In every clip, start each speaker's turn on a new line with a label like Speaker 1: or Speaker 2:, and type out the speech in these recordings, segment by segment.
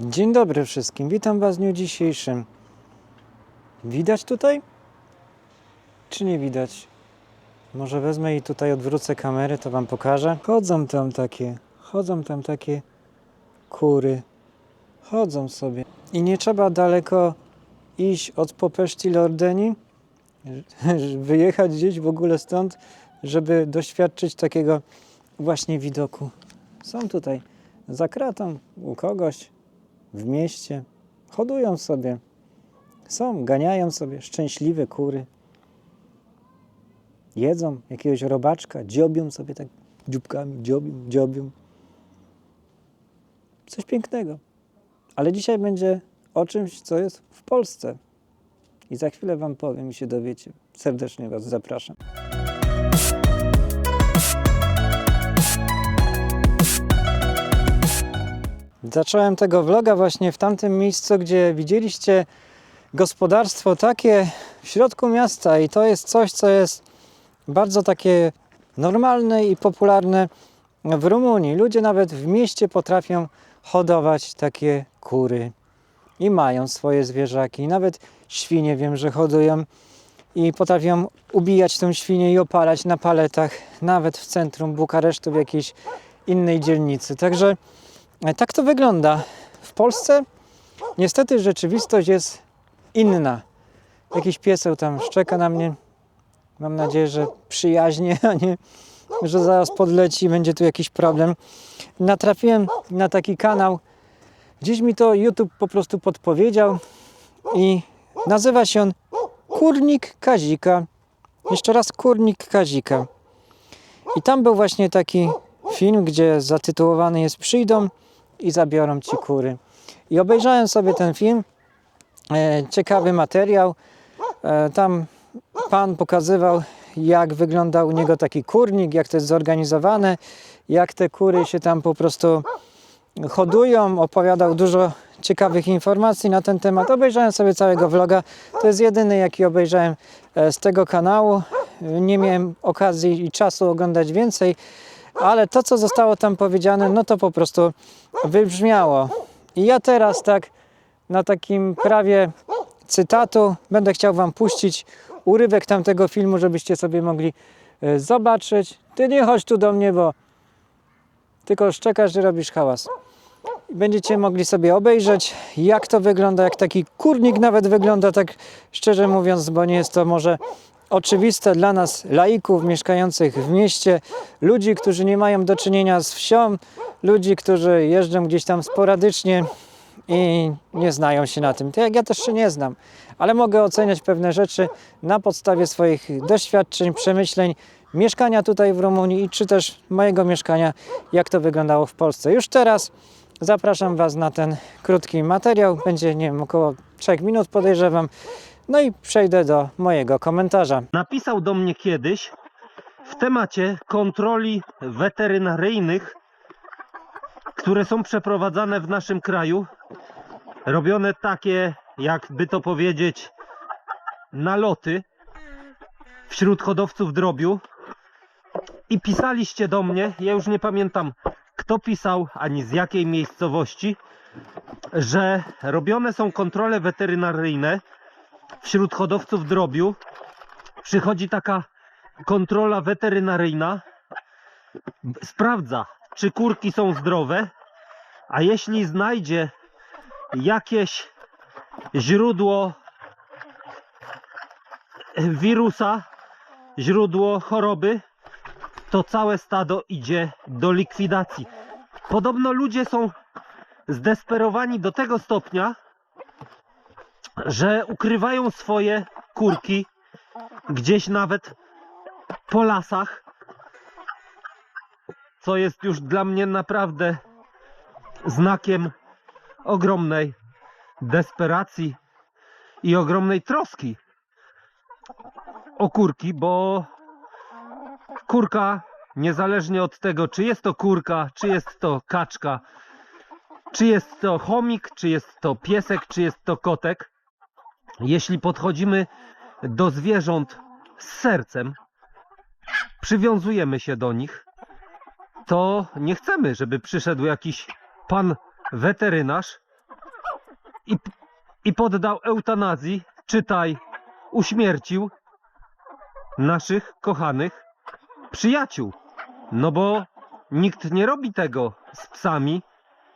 Speaker 1: Dzień dobry wszystkim, witam Was w dniu dzisiejszym. Widać tutaj? Czy nie widać? Może wezmę i tutaj odwrócę kamerę, to Wam pokażę. Chodzą tam takie, chodzą tam takie kury. Chodzą sobie. I nie trzeba daleko iść od Popeszci Lordeni, wyjechać gdzieś w ogóle stąd, żeby doświadczyć takiego właśnie widoku. Są tutaj za kratą u kogoś w mieście. Hodują sobie. Są, ganiają sobie szczęśliwe kury. Jedzą jakiegoś robaczka, dziobią sobie tak dzióbkami, dziobią, dziobią. Coś pięknego. Ale dzisiaj będzie o czymś, co jest w Polsce. I za chwilę Wam powiem i się dowiecie. Serdecznie Was zapraszam. Zacząłem tego vloga właśnie w tamtym miejscu, gdzie widzieliście gospodarstwo takie w środku miasta i to jest coś, co jest bardzo takie normalne i popularne w Rumunii. Ludzie nawet w mieście potrafią hodować takie kury i mają swoje zwierzaki. Nawet świnie wiem, że hodują i potrafią ubijać tą świnię i opalać na paletach, nawet w centrum Bukaresztu, w jakiejś innej dzielnicy. Także Tak to wygląda. W Polsce niestety rzeczywistość jest inna. Jakiś pieseł tam szczeka na mnie. Mam nadzieję, że przyjaźnie, a nie, że zaraz podleci i będzie tu jakiś problem. Natrafiłem na taki kanał. Gdzieś mi to YouTube po prostu podpowiedział i nazywa się on Kurnik Kazika. Jeszcze raz Kurnik Kazika. I tam był właśnie taki film, gdzie zatytułowany jest Przyjdą i zabiorą ci kury. I obejrzałem sobie ten film. E, ciekawy materiał. E, tam pan pokazywał, jak wygląda u niego taki kurnik, jak to jest zorganizowane, jak te kury się tam po prostu hodują. Opowiadał dużo ciekawych informacji na ten temat. Obejrzałem sobie całego vloga. To jest jedyny, jaki obejrzałem e, z tego kanału. Nie miałem okazji i czasu oglądać więcej, ale to, co zostało tam powiedziane, no to po prostu wybrzmiało. I ja teraz tak na takim prawie cytatu będę chciał Wam puścić urywek tamtego filmu, żebyście sobie mogli e, zobaczyć. Ty nie chodź tu do mnie, bo tylko szczekasz i robisz hałas. Będziecie mogli sobie obejrzeć, jak to wygląda, jak taki kurnik nawet wygląda, tak szczerze mówiąc, bo nie jest to może oczywiste dla nas, laików mieszkających w mieście, ludzi, którzy nie mają do czynienia z wsią, ludzi, którzy jeżdżą gdzieś tam sporadycznie i nie znają się na tym. Tak ja też się nie znam, ale mogę oceniać pewne rzeczy na podstawie swoich doświadczeń, przemyśleń, mieszkania tutaj w Rumunii i czy też mojego mieszkania, jak to wyglądało w Polsce. Już teraz zapraszam Was na ten krótki materiał. Będzie, nie wiem, około 3 minut podejrzewam. No i przejdę do mojego komentarza.
Speaker 2: napisał do mnie kiedyś w temacie kontroli weterynaryjnych, które są przeprowadzane w naszym kraju. Robione takie, jakby to powiedzieć, naloty wśród hodowców drobiu. I pisaliście do mnie, ja już nie pamiętam kto pisał, ani z jakiej miejscowości, że robione są kontrole weterynaryjne wśród hodowców drobiu przychodzi taka kontrola weterynaryjna, sprawdza, czy kurki są zdrowe, a jeśli znajdzie jakieś źródło wirusa, źródło choroby, to całe stado idzie do likwidacji. Podobno ludzie są zdesperowani do tego stopnia, że ukrywają swoje kurki gdzieś nawet po lasach, co jest już dla mnie naprawdę znakiem ogromnej desperacji i ogromnej troski o kurki, bo kurka, niezależnie od tego, czy jest to kurka, czy jest to kaczka, czy jest to chomik, czy jest to piesek, czy jest to kotek, jeśli podchodzimy do zwierząt z sercem, przywiązujemy się do nich, to nie chcemy, żeby przyszedł jakiś pan weterynarz i, i poddał eutanazji, czytaj, uśmiercił naszych kochanych przyjaciół. No bo nikt nie robi tego z psami,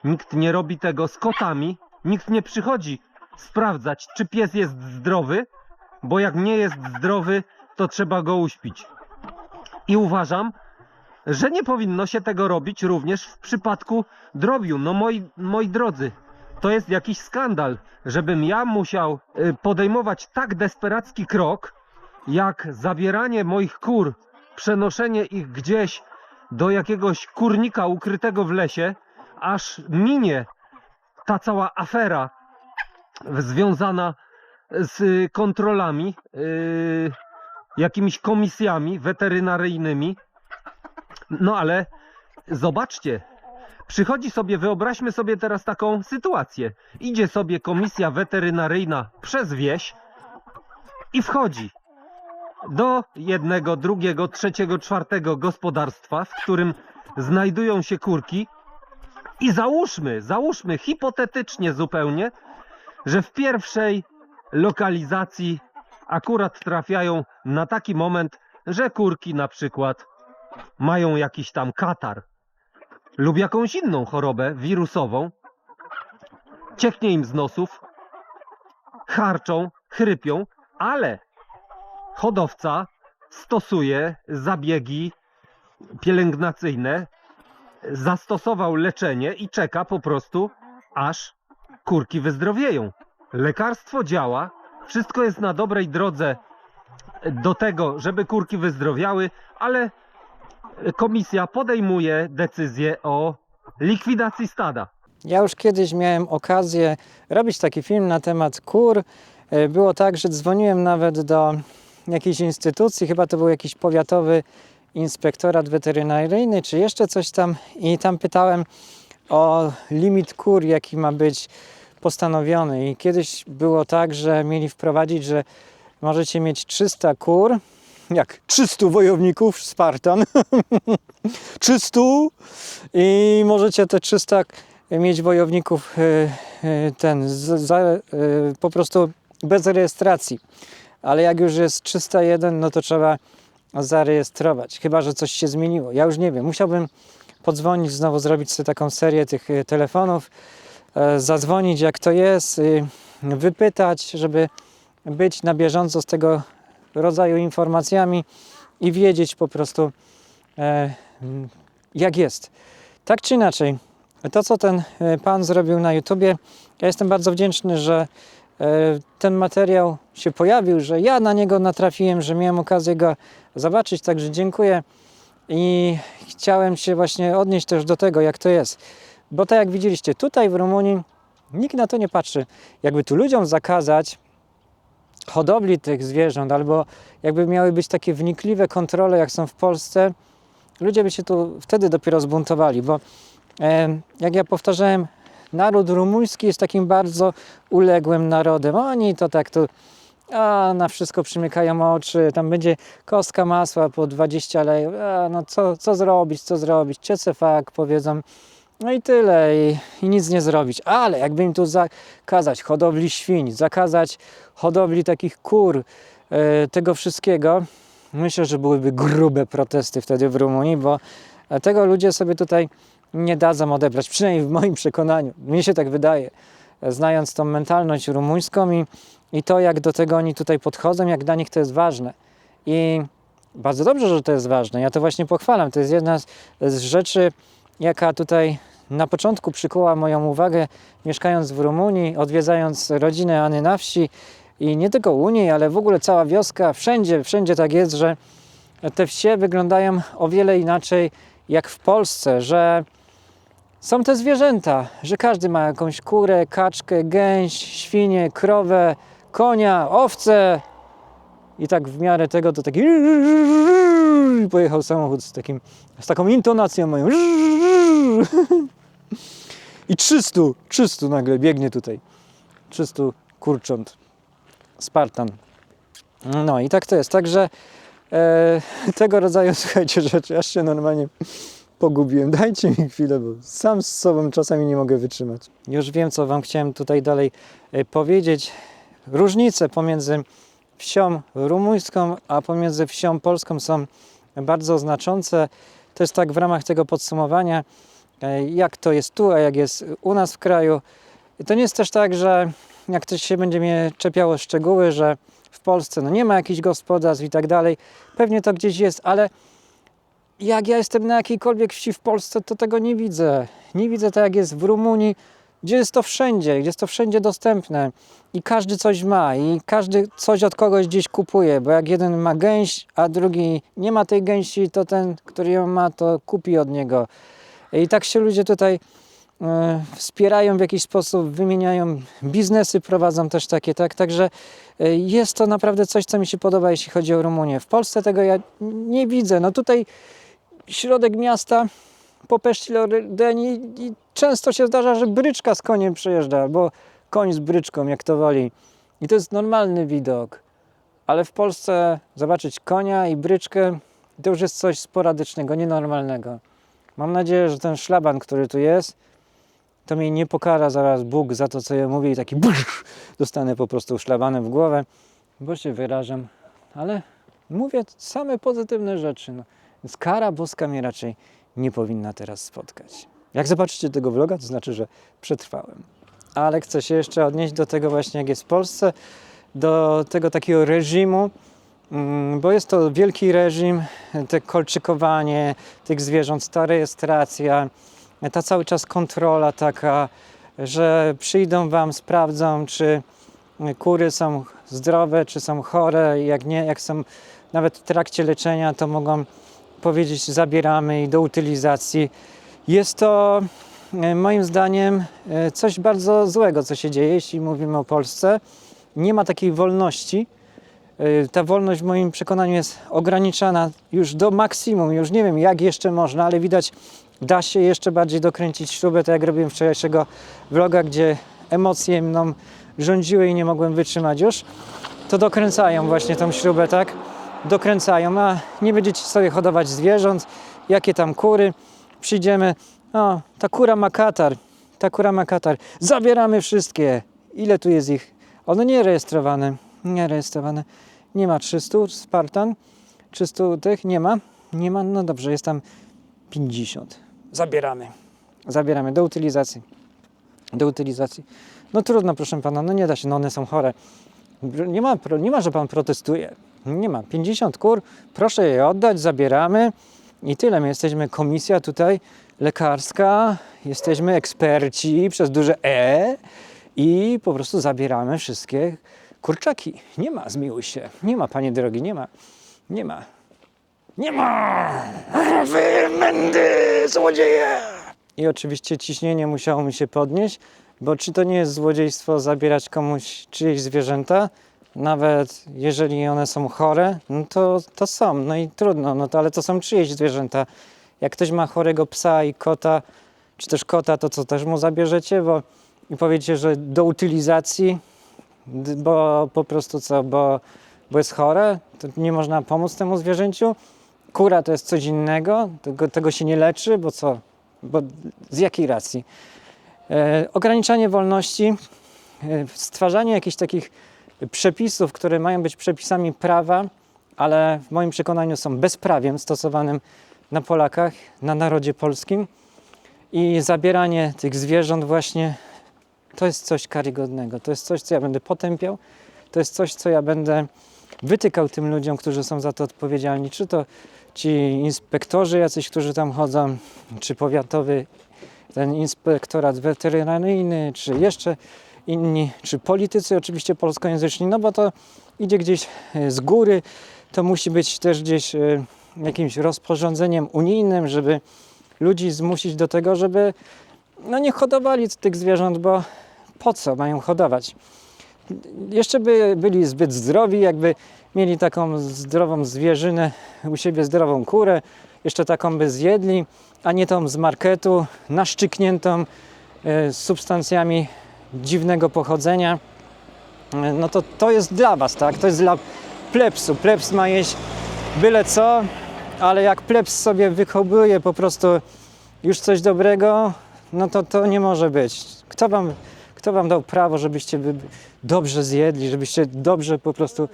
Speaker 2: nikt nie robi tego z kotami, nikt nie przychodzi sprawdzać, czy pies jest zdrowy, bo jak nie jest zdrowy, to trzeba go uśpić. I uważam, że nie powinno się tego robić również w przypadku drobiu. No moi, moi drodzy, to jest jakiś skandal, żebym ja musiał y, podejmować tak desperacki krok, jak zabieranie moich kur, przenoszenie ich gdzieś do jakiegoś kurnika ukrytego w lesie, aż minie ta cała afera związana z kontrolami, yy, jakimiś komisjami weterynaryjnymi. No ale zobaczcie, przychodzi sobie, wyobraźmy sobie teraz taką sytuację. Idzie sobie komisja weterynaryjna przez wieś i wchodzi do jednego, drugiego, trzeciego, czwartego gospodarstwa, w którym znajdują się kurki. I załóżmy, załóżmy hipotetycznie zupełnie, że w pierwszej lokalizacji akurat trafiają na taki moment, że kurki na przykład mają jakiś tam katar lub jakąś inną chorobę wirusową, cieknie im z nosów, charczą, chrypią, ale hodowca stosuje zabiegi pielęgnacyjne, zastosował leczenie i czeka po prostu, aż kurki wyzdrowieją. Lekarstwo działa, wszystko jest na dobrej drodze do tego, żeby kurki wyzdrowiały, ale komisja podejmuje decyzję o likwidacji stada.
Speaker 1: Ja już kiedyś miałem okazję robić taki film na temat kur. E, Było tak, że dzwoniłem nawet do jakiejś instytucji, chyba to był jakiś powiatowy inspektorat weterynaryjny, czy jeszcze coś tam, i tam pytałem o limit kur, jaki ma być postanowiony. I kiedyś było tak, że mieli wprowadzić, że możecie mieć 300 kur, jak 300 wojowników, Spartan, 300 i możecie te 300 mieć wojowników e, e, ten z, za, e, po prostu bez rejestracji. Ale jak już jest 301, no to trzeba zarejestrować. Chyba, że coś się zmieniło. Ja już nie wiem. Musiałbym podzwonić, znowu zrobić sobie taką serię tych e, telefonów, e, zadzwonić jak to jest, y, wypytać, żeby być na bieżąco z tego rodzaju informacjami i wiedzieć po prostu e, jak jest. Tak czy inaczej, to co ten e, pan zrobił na YouTubie, ja jestem bardzo wdzięczny, że ten materiał się pojawił, że ja na niego natrafiłem, że miałem okazję go zobaczyć, także dziękuję i chciałem się właśnie odnieść też do tego, jak to jest. Bo tak jak widzieliście, tutaj w Rumunii nikt na to nie patrzy. Jakby tu ludziom zakazać hodowli tych zwierząt, albo jakby miały być takie wnikliwe kontrole, jak są w Polsce, ludzie by się tu wtedy dopiero zbuntowali, bo e, jak ja powtarzałem, naród rumuński jest takim bardzo uległym narodem. Oni to tak tu a, na wszystko przymykają oczy, tam będzie kostka masła po 20 lejów, a, no co, co zrobić, co zrobić, ciece fak, powiedzą, no i tyle, i, i nic nie zrobić. Ale jakby im tu zakazać hodowli świń, zakazać hodowli takich kur, e, tego wszystkiego, myślę, że byłyby grube protesty wtedy w Rumunii, bo tego ludzie sobie tutaj nie dadzą odebrać, przynajmniej w moim przekonaniu. Mnie się tak wydaje, znając tą mentalność rumuńską i, i to, jak do tego oni tutaj podchodzą, jak dla nich to jest ważne. I bardzo dobrze, że to jest ważne. Ja to właśnie pochwalam. To jest jedna z, rzeczy, jaka tutaj na początku przykuła moją uwagę, mieszkając w Rumunii, odwiedzając rodzinę Any na wsi i nie tylko u niej, ale w ogóle cała wioska, wszędzie, wszędzie tak jest, że te wsie wyglądają o wiele inaczej jak w Polsce, że są te zwierzęta, że każdy ma jakąś kurę, kaczkę, gęś, świnię, krowę, konia, owce. I tak w miarę tego to taki pojechał samochód z, takim, z taką intonacją moją. I 300, 300 nagle biegnie tutaj. 300 kurcząt. Spartan. No i tak to jest. Także e, tego rodzaju, słuchajcie, rzeczy aż się normalnie pogubiłem. Dajcie mi chwilę, bo sam z sobą czasami nie mogę wytrzymać. Już wiem, co Wam chciałem tutaj dalej e, powiedzieć. Różnice pomiędzy wsią rumuńską, a pomiędzy wsią polską są bardzo znaczące. Jest tak w ramach tego podsumowania, e, jak to jest tu, a jak jest u nas w kraju. I to nie jest też tak, że jak ktoś się będzie mnie czepiało szczegóły, że w Polsce no nie ma jakichś gospodarstw i tak dalej. Pewnie to gdzieś jest, ale jak ja jestem na jakiejkolwiek wsi w Polsce, to tego nie widzę. Nie widzę tak jak jest w Rumunii, gdzie jest to wszędzie, gdzie jest to wszędzie dostępne i każdy coś ma i każdy coś od kogoś gdzieś kupuje, bo jak jeden ma gęś, a drugi nie ma tej gęsi, to ten, który ją ma, to kupi od niego. I tak się ludzie tutaj e, wspierają w jakiś sposób, wymieniają biznesy, prowadzą też takie, tak, także e, jest to naprawdę coś, co mi się podoba, jeśli chodzi o Rumunię. W Polsce tego ja nie widzę. No tutaj środek miasta po Peszci Lordeni i często się zdarza, że bryczka z koniem przejeżdża, albo koń z bryczką, jak to woli. I to jest normalny widok. Ale w Polsce zobaczyć konia i bryczkę to już jest coś sporadycznego, nienormalnego. Mam nadzieję, że ten szlaban, który tu jest, to mnie nie pokara zaraz Bóg za to, co ja mówię i taki brrr, dostanę po prostu szlabanem w głowę, bo się wyrażam. Ale mówię same pozytywne rzeczy. No. Więc kara boska mnie raczej nie powinna teraz spotkać. Jak zobaczycie tego vloga, to znaczy, że przetrwałem. Ale chcę się jeszcze odnieść do tego właśnie, jak jest w Polsce, do tego takiego reżimu, mm, bo jest to wielki reżim, te kolczykowanie tych zwierząt, ta rejestracja, ta cały czas kontrola taka, że przyjdą Wam, sprawdzą, czy kury są zdrowe, czy są chore, jak nie, jak są nawet w trakcie leczenia, to mogą powiedzieć zabieramy i do utylizacji. Jest to e, moim zdaniem e, coś bardzo złego, co się dzieje, jeśli mówimy o Polsce. Nie ma takiej wolności. E, Ta wolność w moim przekonaniu jest ograniczana już do maksimum. Już nie wiem jak jeszcze można, ale widać da się jeszcze bardziej dokręcić śrubę, tak jak robiłem wczorajszego vloga, gdzie emocje mną rządziły i nie mogłem wytrzymać już. To dokręcają właśnie tą śrubę, tak? Dokręcają, a nie będziecie sobie hodować zwierząt, jakie tam kury. Przyjdziemy, o, ta kura ma katar, ta kura ma katar. Zabieramy wszystkie. Ile tu jest ich? One nie rejestrowane, nie rejestrowane. Nie ma 300 Spartan, 300 tych nie ma, nie ma, no dobrze, jest tam 50. Zabieramy, zabieramy do utylizacji, do utylizacji. No trudno, proszę pana, no nie da się, no one są chore. Nie ma, nie ma, że pan protestuje. Nie ma. 50 kur, proszę je oddać, zabieramy i tyle. My jesteśmy komisja tutaj lekarska, jesteśmy eksperci przez duże E i po prostu zabieramy wszystkie kurczaki. Nie ma, zmiłuj się. Nie ma, panie drogi, nie ma. Nie ma. Nie ma! Wy mędy, złodzieje! I oczywiście ciśnienie musiało mi się podnieść, bo czy to nie jest złodziejstwo zabierać komuś czyjeś zwierzęta? Nawet jeżeli one są chore, no to, to są, no i trudno, no to, ale to są czyjeś zwierzęta. Jak ktoś ma chorego psa i kota, czy też kota, to co też mu zabierzecie, bo i powiecie, że do utylizacji, bo po prostu co, bo, bo jest chore, to nie można pomóc temu zwierzęciu. Kura to jest coś innego, tego, tego się nie leczy, bo co, bo z jakiej racji? E, ograniczanie wolności, e, stwarzanie jakichś takich przepisów, które mają być przepisami prawa, ale w moim przekonaniu są bezprawiem stosowanym na Polakach, na narodzie polskim. I zabieranie tych zwierząt właśnie to jest coś karygodnego. To jest coś, co ja będę potępiał. To jest coś, co ja będę wytykał tym ludziom, którzy są za to odpowiedzialni. Czy to ci inspektorzy jacyś, którzy tam chodzą, czy powiatowy ten inspektorat weterynaryjny, czy jeszcze inni, czy politycy oczywiście polskojęzyczni, no bo to idzie gdzieś e, z góry, to musi być też gdzieś e, jakimś rozporządzeniem unijnym, żeby ludzi zmusić do tego, żeby no nie hodowali tych zwierząt, bo po co mają hodować? Jeszcze by byli zbyt zdrowi, jakby mieli taką zdrową zwierzynę, u siebie zdrową kurę, jeszcze taką by zjedli, a nie tą z marketu, naszczykniętą e, substancjami dziwnego pochodzenia. E, No to to jest dla Was, tak? To jest dla plebsu. Plebs ma jeść byle co, ale jak plebs sobie wychowuje po prostu już coś dobrego, no to to nie może być. Kto wam, kto wam dał prawo, żebyście dobrze zjedli, żebyście dobrze po prostu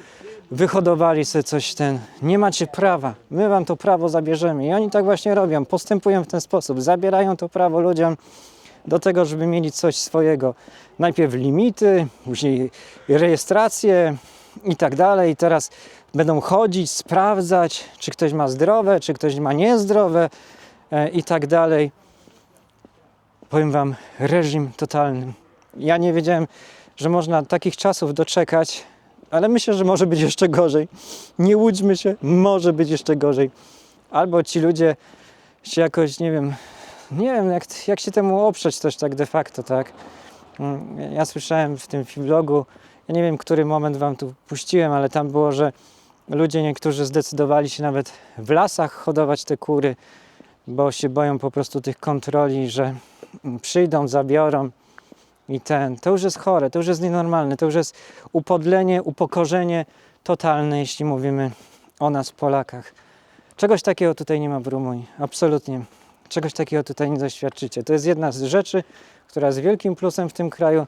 Speaker 1: wyhodowali sobie coś ten. Nie macie prawa. My wam to prawo zabierzemy. I oni tak właśnie robią. Postępują w ten sposób. Zabierają to prawo ludziom do tego, żeby mieli coś swojego. Najpierw limity, później rejestracje i tak dalej. Teraz będą chodzić, sprawdzać, czy ktoś ma zdrowe, czy ktoś ma niezdrowe e, i tak dalej. Powiem wam, reżim totalny. Ja nie wiedziałem, że można takich czasów doczekać, ale myślę, że może być jeszcze gorzej. Nie łudźmy się, może być jeszcze gorzej. Albo ci ludzie się jakoś, nie wiem, nie wiem, jak, jak się temu oprzeć też tak de facto, tak? Mm, Ja słyszałem w tym vlogu, ja nie wiem, który moment wam tu puściłem, ale tam było, że ludzie niektórzy zdecydowali się nawet w lasach hodować te kury, bo się boją po prostu tych kontroli, że przyjdą, zabiorą i ten. To już jest chore, to już jest nienormalne, to już jest upodlenie, upokorzenie totalne, jeśli mówimy o nas, Polakach. Czegoś takiego tutaj nie ma w Rumunii, absolutnie. Czegoś takiego tutaj nie doświadczycie. To jest jedna z rzeczy, która jest wielkim plusem w tym kraju,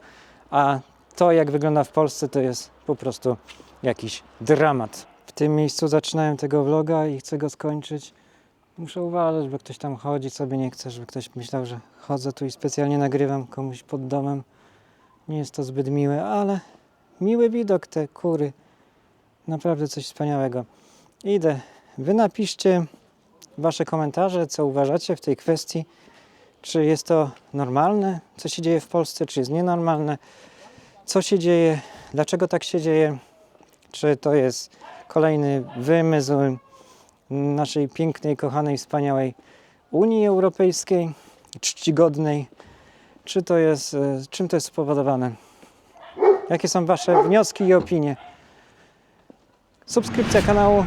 Speaker 1: a to, jak wygląda w Polsce, to jest po prostu jakiś dramat. W tym miejscu zaczynałem tego vloga i chcę go skończyć. Muszę uważać, bo ktoś tam chodzi sobie, nie chcę, żeby ktoś myślał, że chodzę tu i specjalnie nagrywam komuś pod domem. Nie jest to zbyt miłe, ale miły widok te kury. Naprawdę coś wspaniałego. Idę. Wy napiszcie Wasze komentarze, co uważacie w tej kwestii. Czy jest to normalne, co się dzieje w Polsce, czy jest nienormalne, co się dzieje, dlaczego tak się dzieje, czy to jest kolejny wymysł naszej pięknej, kochanej, wspaniałej Unii Europejskiej, czcigodnej, czy to jest, e, czym to jest spowodowane. Jakie są Wasze wnioski i opinie? Subskrypcja kanału,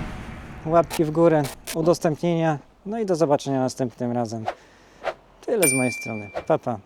Speaker 1: łapki w górę, udostępnienia. No i do zobaczenia następnym razem. Tyle z mojej strony. Pa, pa.